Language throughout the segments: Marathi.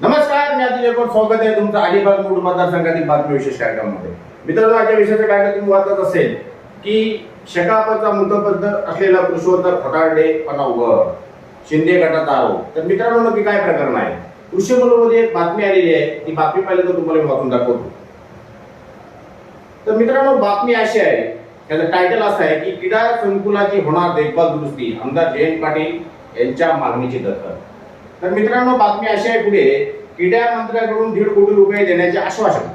नमस्कार मी अतिशय कोण स्वागत आहे तुमचं अलिबाग मूळ मतदारसंघातील बातमी विशेष कार्यक्रमामध्ये. मित्रांनो आजच्या विषयाचं काय तुम्ही वाचत असेल की शकापचा मुखपद्ध असलेला पुरुषोत्तर फटाडे पणावर शिंदे गटात आरोप तर मित्रांनो नक्की काय प्रकरण आहे? कृषी मध्ये एक बातमी आलेली आहे. ती बातमी पाहिली तर तुम्हाला मी वाचून दाखवतो. तर मित्रांनो बातमी अशी आहे त्याचं टायटल असं आहे की क्रीडा संकुलाची होणार देखभाल दुरुस्ती आमदार जयंत पाटील यांच्या मागणीची दखल. तर मित्रांनो बातमी अशी आहे पुढे. क्रीडा मंत्र्याकडून दीड कोटी रुपये देण्याचे आश्वासन.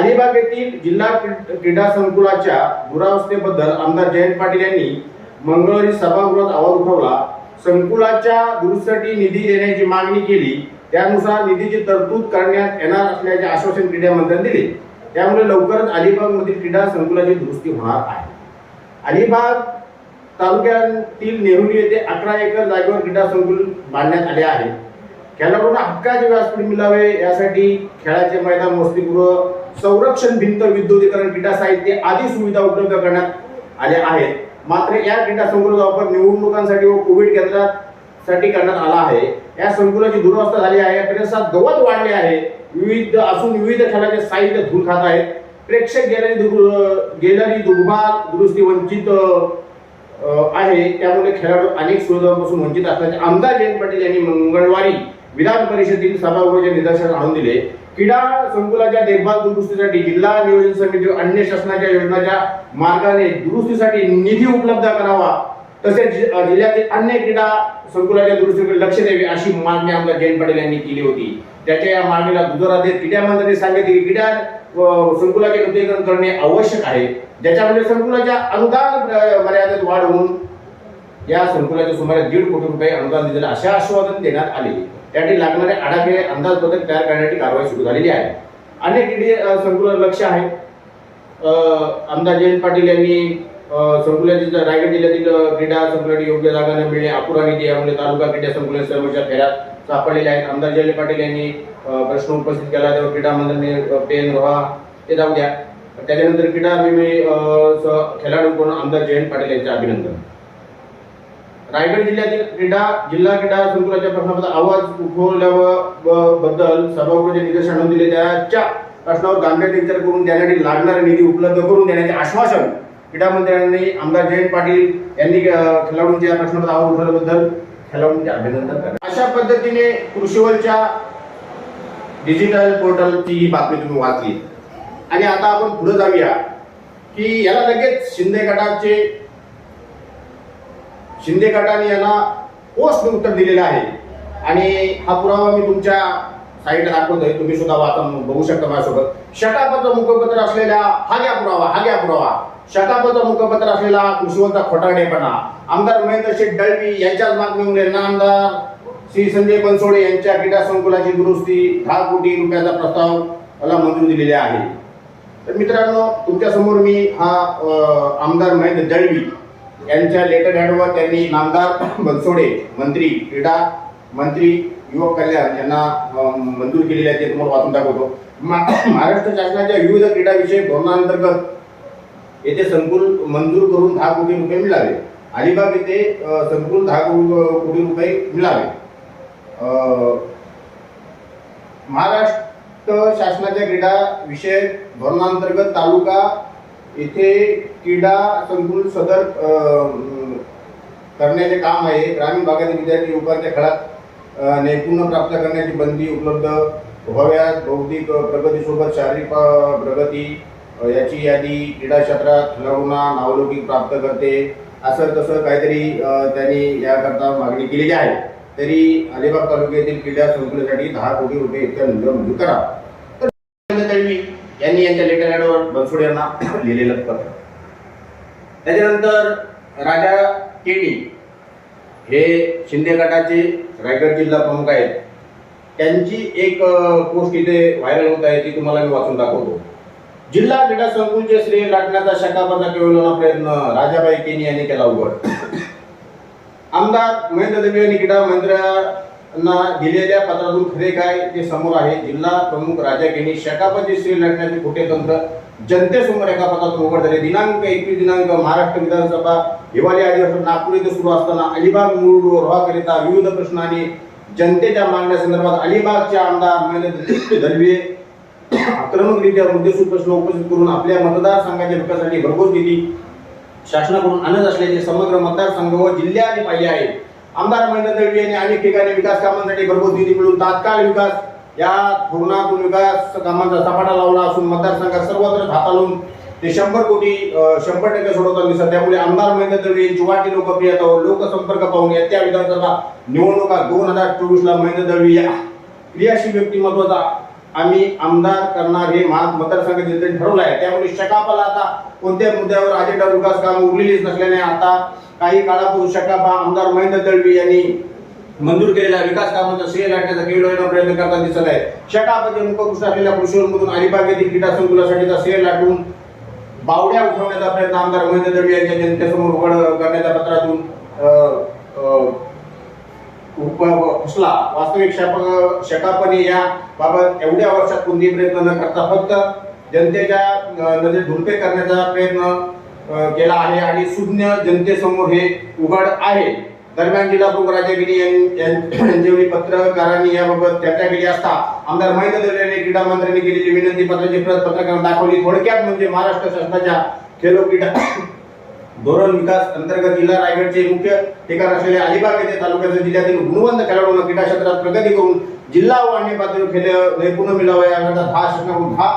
अलिबाग येथील जिल्हा क्रीडा संकुलाच्या दुरावस्थेबद्दल आमदार जयंत पाटील यांनी मंगळवारी सभागृहात आवाज उठवला. संकुलाच्या दुरुस्तीसाठी निधी देण्याची मागणी केली. त्यानुसार निधीची तरतूद करण्यात येणार असल्याचे आश्वासन क्रीडा मंत्र्यांनी दिले. त्यामुळे लवकरच अलिबाग मधील क्रीडा संकुलाची दुरुस्ती होणार आहे. अलिबाग तालुक्यातील नेहरू येथे अकरा एकर जागेवर क्रीडा संकुल बांधण्यात आले आहे. खेळाडूंना हक्काचे व्यासपीठ मिळावे यासाठी खेळाचे मैदान वसतिगृह संरक्षण भिंत विद्युतीकरण क्रीडा साहित्य आदी सुविधा उपलब्ध करण्यात आल्या आहेत. मात्र या क्रीडा संकुलाचा वापर निवडणुकांसाठी व कोविड केंद्रासाठी करण्यात आला आहे. या संकुलाची दुरवस्था झाली आहे. परिसरात गवत वाढले आहे. विविध असून विविध खेळाचे साहित्य धूर खात आहेत. प्रेक्षक गॅलरी दुर- गॅलरी दुर्भाग दुरुस्ती वंचित आहे. त्यामुळे खेळाडू अनेक सुविधांपासून वंचित असल्याचे आमदार जयंत पाटील यांनी मंगळवारी विधान परिषदेतील सभागृहाच्या निदर्शनास आणून दिले. क्रीडा संकुलाच्या देखभाल दुरुस्तीसाठी जिल्हा नियोजन समिती अन्य शासनाच्या योजनाच्या मार्गाने दुरुस्तीसाठी निधी उपलब्ध करावा. तसेच जि- जिल्ह्यातील अन्य क्रीडा संकुलाच्या दुरुस्तीकडे लक्ष द्यावे अशी मागणी आमदार जयंत पाटील यांनी केली होती. त्याच्या या मागणीला दुजोरा देत क्रीडा मंत्र्यांनी सांगितले की क्रीडा संकुलाचे नूतनीकरण करणे आवश्यक आहे. ज्याच्यामध्ये संकुलाच्या अनुदान मर्यादेत वाढ होऊन या संकुलाचे सुमारे दीड कोटी रुपये अनुदान दिले अशा आश्वासन देण्यात आले. त्यासाठी लागणारे आढावे अंदाजपत्रक तयार करण्याची कारवाई सुरू झालेली आहे. अनेक क्रीडे संकुलात लक्ष आहे. आमदार जयंत पाटील यांनी अ, रायगड जिल्ह्यातील क्रीडा संकुलाची योग्य जागा न मिळणे अपुरा निधी यामुळे तालुका क्रीडा संकुल सर्वच्या फेऱ्यात सापडलेले आहेत आमदार जयंत पाटील यांनी प्रश्न उपस्थित केला त्यावर क्रीडा मंत्र्यांनी पेन रोहा ते जाऊ द्या. त्याच्यानंतर क्रीडा विमे खेळाडू कोण? आमदार जयंत पाटील यांचे अभिनंदन. रायगड जिल्ह्यातील क्रीडा जिल्हा क्रीडा संकुलाच्या प्रश्नाबद्दल आवाज उठवल्याबद्दल सभागृहाचे निदर्शन आणून दिले त्याच्या प्रश्नावर गांभीर्य विचार करून त्यासाठी लागणारा निधी उपलब्ध करून देण्याचे आश्वासन क्रीडा मंत्र्यांनी आमदार जयंत पाटील यांनी खेळाडूंच्या या प्रश्नावर आवाज उठवल्याबद्दल खेळाडूंचे अभिनंदन करा अशा पद्धतीने कृषीवलच्या डिजिटल पोर्टलची ही बातमी तुम्ही वाचली. आणि आता आपण पुढे जाऊया की याला लगेच शिंदे गटाचे शिंदे गटाने यांना पोस्ट उत्तर दिलेलं आहे. आणि हा पुरावा मी तुमच्या साईडला दाखवतोय तुम्ही सुद्धा वाचा बघू शकता माझ्यासोबत. शटापत्र मुखपत्र असलेला हा घ्या पुरावा हा घ्या पुरावा. शकापचा मुखपत्र असलेला कृषीवंता खोटाडेपणा आमदार महेंद्र शेठ दळवी यांच्याच मागणीमुळे आमदार. श्री संजय बनसोडे यांच्या क्रीडा संकुलाची दुरुस्ती दहा कोटी रुपयाचा प्रस्ताव मला मंजूर दिलेला आहे. तर मित्रांनो तुमच्यासमोर मी हा आमदार महेंद्र दळवी यांच्या लेटर हॅडवर त्यांनी नामदार बनसोडे मंत्री क्रीडा मंत्री युवक कल्याण यांना मंजूर केलेले आहे ते तुम्हाला वाचून दाखवतो. महाराष्ट्र शासनाच्या विविध क्रीडाविषयक धोरणांतर्गत येथे संकुल मंजूर करून दहा कोटी रुपये मिळावे अलिबाग येथे संकुल दहा कोटी रुपये मिळावे महाराष्ट्र शासनाच्या क्रीडा विषयक धोरणांतर्गत तालुका येथे क्रीडा संकुल सदर करण्याचे काम आहे. ग्रामीण भागातील विद्यार्थी युवकांच्या खेळात नैपुण्य प्राप्त करण्याची बंदी उपलब्ध. व्हाव्यात बौद्धिक प्रगतीसोबत शारीरिक प्रगती याची यादी क्रीडा क्षेत्रात खेळाडूंना नावलौकिक प्राप्त करते. असं तसं काहीतरी त्यांनी याकरता मागणी केलेली आहे. तरी अलिबाग तालुक्यातील क्रीडा संकुलासाठी दहा कोटी रुपये इतक्या निधी मंजूर करा. तर तळवी यांनी यांच्या लेटर हॅडवर बनसोड यांना लिहिलेलं पत्र. त्याच्यानंतर राजा केडी हे शिंदे गटाचे रायगड जिल्हा प्रमुख आहेत. त्यांची एक पोस्ट इथे व्हायरल होत आहे ती तुम्हाला मी वाचून दाखवतो. जिल्हा क्रीडा संकुलचे श्रेय लाटण्याचा शकापाचा केवळ प्रयत्न राजाबाई केनी यांनी केला उघड. आमदार महेंद्र देवी यांनी क्रीडा मंत्र्यांना दिलेल्या पत्रातून खरे काय ते समोर आहे. जिल्हा प्रमुख राजा केनी शकापाचे श्रेय लाटण्याचे खोटे तंत्र जनतेसमोर एका पत्रातून उघड झाले. दिनांक एकवीस दिनांक महाराष्ट्र विधानसभा हिवाळी अधिवेशन नागपूर येथे सुरू असताना अलिबाग मुरुड रोहाकरिता विविध प्रश्नांनी जनतेच्या मागण्यासंदर्भात अलिबागचे आमदार महेंद्र दलवे आक्रमकरित्या मुद्देसूद प्रश्न उपस्थित करून आपल्या मतदारसंघाच्या विकासासाठी भरघोस निधी शासनाकडून आणत असल्याचे समग्र मतदारसंघ व जिल्ह्याने पाहिले आहे. आमदार महेंद्र दळवी यांनी अनेक ठिकाणी विकास कामांसाठी भरघोस निधी मिळून तात्काळ विकास या धोरणातून विकास कामांचा सपाटा लावला असून मतदारसंघात सर्वत्र हाताळून ते शंभर कोटी शंभर टक्के सोडवताना दिसत त्यामुळे आमदार महेंद्र दळवी यांची वाटी लोकप्रियता व लोकसंपर्क पाहून येत्या विधानसभा निवडणुका दोन हजार चोवीस ला महेंद्र दळवी या क्रियाशील व्यक्तिमत्वाचा आम्ही आमदार करणार हे महाग मतदारसंघाचे जनतेने ठरवलं आहे त्यामुळे शकापाला आता कोणत्या मुद्द्यावर अजेंडा विकास काम उरलेलीच नसल्याने आता काही काळापूर्वी शकापा आमदार महेंद्र दळवी यांनी मंजूर केलेल्या विकास कामांचा श्रेय लाटण्याचा केवळ प्रयत्न करताना दिसत आहे. शकापाचे मुखपृष्ठ असलेल्या कृषीवरमधून अलिबाग येथील क्रीडा संकुलासाठीचा श्रेय लाटून बावड्या उठवण्याचा प्रयत्न आमदार महेंद्र दळवी यांच्या जनतेसमोर उघड करण्याच्या पत्रातून फसला वास्तविक शप शकापणे या बाबत एवढ्या वर्षात कोणतेही प्रयत्न न करता फक्त जनतेच्या अ, धुरपे करण्याचा प्रयत्न केला आहे आणि शून्य जनतेसमोर हे उघड आहे. दरम्यान जिल्हा प्रमुख राजागिरी यांच्यावेळी पत्रकारांनी याबाबत चर्चा केली असता आमदार महेंद्र दळवे क्रीडा मंत्र्यांनी केलेली विनंती पत्राची प्रत पत्रकारांना दाखवली. थोडक्यात म्हणजे महाराष्ट्र शासनाच्या खेलो क्रीडा धोरण विकास अंतर्गत जिल्हा रायगडचे मुख्य ठिकाण असलेले अलिबाग येथे तालुक्यातील जिल्ह्यातील गुणवंत खेळाडूंना क्रीडा क्षेत्रात प्रगती करून जिल्हा व अन्य पातळीवर खेळ नैपुण्य मिळावं याकरता दहा शासनाकडून दहा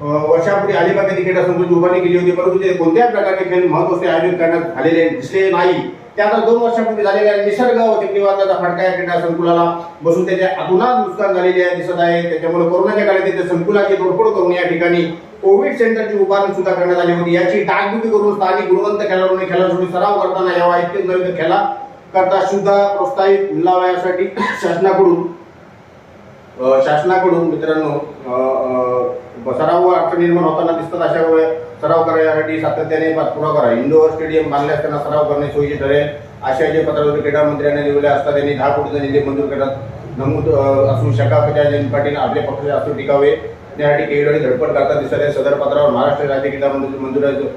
वर्षापूर्वी अलिबाग येथे क्रीडा संकुलची उभारणी केली होती. परंतु ते कोणत्याही प्रकारचे खेळ महत्त्वाचे आयोजन करण्यात आलेले दिसले नाही. त्यानंतर दोन वर्षापूर्वी झालेल्या निसर्ग व चक्रीवादळाचा फटका या क्रीडा संकुलाला बसून त्याचे अतुनात नुकसान झालेले आहे दिसत आहे. त्याच्यामुळे कोरोनाच्या काळात तिथे संकुलाची तोडफोड करून या ठिकाणी कोविड सेंटरची उभारणी सुद्धा करण्यात आली होती. याची डागडुगी करून स्थानिक गुणवंत खेळाडूंनी खेळाडूंनी सराव करताना यावा इतकेच नवीन तर खेळा करता सुद्धा प्रोत्साहित मिळावा यासाठी शासनाकडून शासनाकडून मित्रांनो सराव अडचण निर्माण होताना दिसतात अशा वेळेस. सराव करण्यासाठी सातत्याने पाठपुरावा करा. इंडोअर स्टेडियम बांधले असताना सराव करणे सोयीचे ठरेल. आशियाचे पत्रावर क्रीडा मंत्र्यांनी दिलेले असता त्यांनी दहा कोटीचा निधी मंजूर करण्यात नमूद असू असून शकापच्या जयंत पाटील आपल्या पक्षाचे असू टिकावे. त्यासाठी केवळ धडपड करता दिसत आहे. सदर पत्रावर महाराष्ट्र राज्य क्रीडा मंत्री मंजुराचे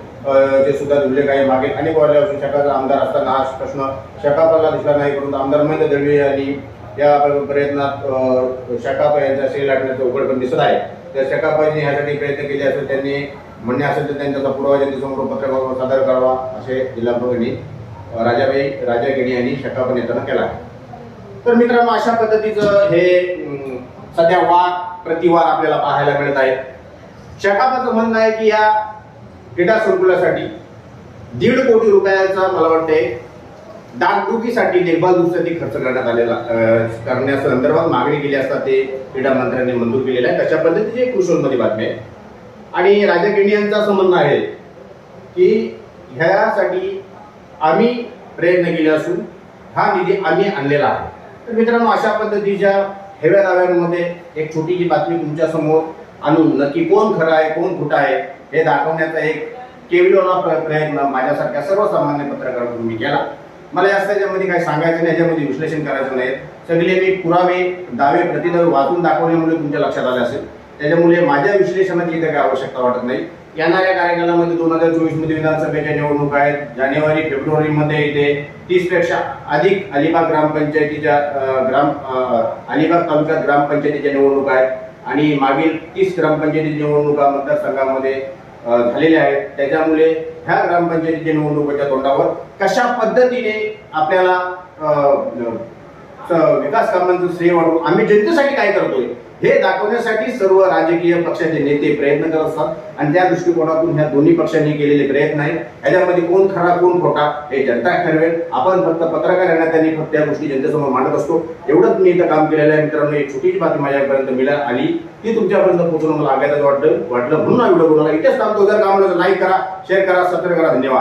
चे सुद्धा उल्लेख आहे मागे अनेक वर्ष असून शकाचा आमदार असताना हा प्रश्न शकापाला दिसला नाही परंतु आमदार महेंद्र दळवी यांनी या प्रयत्नात अ, यांचा शेल लाटण्याचं उघडपण दिसत आहे. तर शकापाने ह्यासाठी प्रयत्न केले असून त्यांनी म्हणणे असेल तर त्यांच्याचा पुरावा जनतेसमोर पत्रकावर सादर करावा असे जिल्हा प्रमुखांनी राजाबाई राजा राजागिरी यांनी शटाप नेत्यांना केला आहे. तर मित्रांनो अशा पद्धतीचं हे सध्या वाद प्रतिवाद आपल्याला पाहायला मिळत आहे शकापाचं म्हणणं आहे की या क्रीडा संकुलासाठी दीड कोटी रुपयाचा मला वाटते डागडुकीसाठी देखभाल दुरुस्ती खर्च करण्यात आलेला करण्यासंदर्भात मागणी केली असता ते क्रीडा मंत्र्यांनी मंजूर केलेलं आहे. तशा पद्धतीची एक बातमी आहे. आणि राजा केणी संबंध आहे की ह्यासाठी आम्ही प्रयत्न केले असून हा निधी आम्ही आणलेला आहे. तर मित्रांनो अशा पद्धतीच्या हेव्या दाव्यांमध्ये एक छोटीशी बातमी तुमच्यासमोर आणून नक्की कोण खरं आहे कोण खोटं आहे हे दाखवण्याचा एक केविलोला प्रयत्न माझ्यासारख्या सर्वसामान्य पत्रकाराकडून मी केला. मला जास्त याच्यामध्ये काही सांगायचं नाही याच्यामध्ये विश्लेषण करायचं नाही. सगळे मी पुरावे दावे प्रतिदावे वाचून दाखवल्यामुळे तुमच्या लक्षात आले असेल. त्याच्यामुळे माझ्या विश्लेषणाची इथे काही आवश्यकता वाटत नाही. येणाऱ्या कार्यकालामध्ये दोन हजार चोवीसमध्ये विधानसभेच्या निवडणूक आहेत. जानेवारी फेब्रुवारी मध्ये इथे तीसपेक्षा अधिक अलिबाग ग्रामपंचायतीच्या ग्राम अलिबाग तालुक्यात ग्रामपंचायतीच्या निवडणूक आहेत. आणि मागील तीस ग्रामपंचायती निवडणुका मतदारसंघामध्ये झालेल्या आहेत. त्याच्यामुळे ह्या ग्रामपंचायतीच्या निवडणुकीच्या तोंडावर कशा पद्धतीने आपल्याला विकास कामांचं श्रेय वाढवून आम्ही जनतेसाठी काय करतोय? हे दाखवण्यासाठी सर्व राजकीय पक्षाचे नेते प्रयत्न करत असतात. आणि त्या दृष्टिकोनातून ह्या दोन्ही पक्षांनी केलेले प्रयत्न आहेत. याच्यामध्ये कोण खरा कोण खोटा हे जनता ठरवेल. आपण फक्त पत्रकार यांना त्यांनी फक्त त्या गोष्टी जनतेसमोर मांडत असतो. एवढंच मी इथं काम केलेलं आहे. मित्रांनो एक छोटीशी बातमी माझ्यापर्यंत मिळा आली. ती तुमच्यापर्यंत पोहोचवणं मला आघातच वाटलं वाटलं म्हणून हा व्हिडिओ इथेच थांबतो. जर काम लाईक करा शेअर करा सबस्क्राईब करा. धन्यवाद.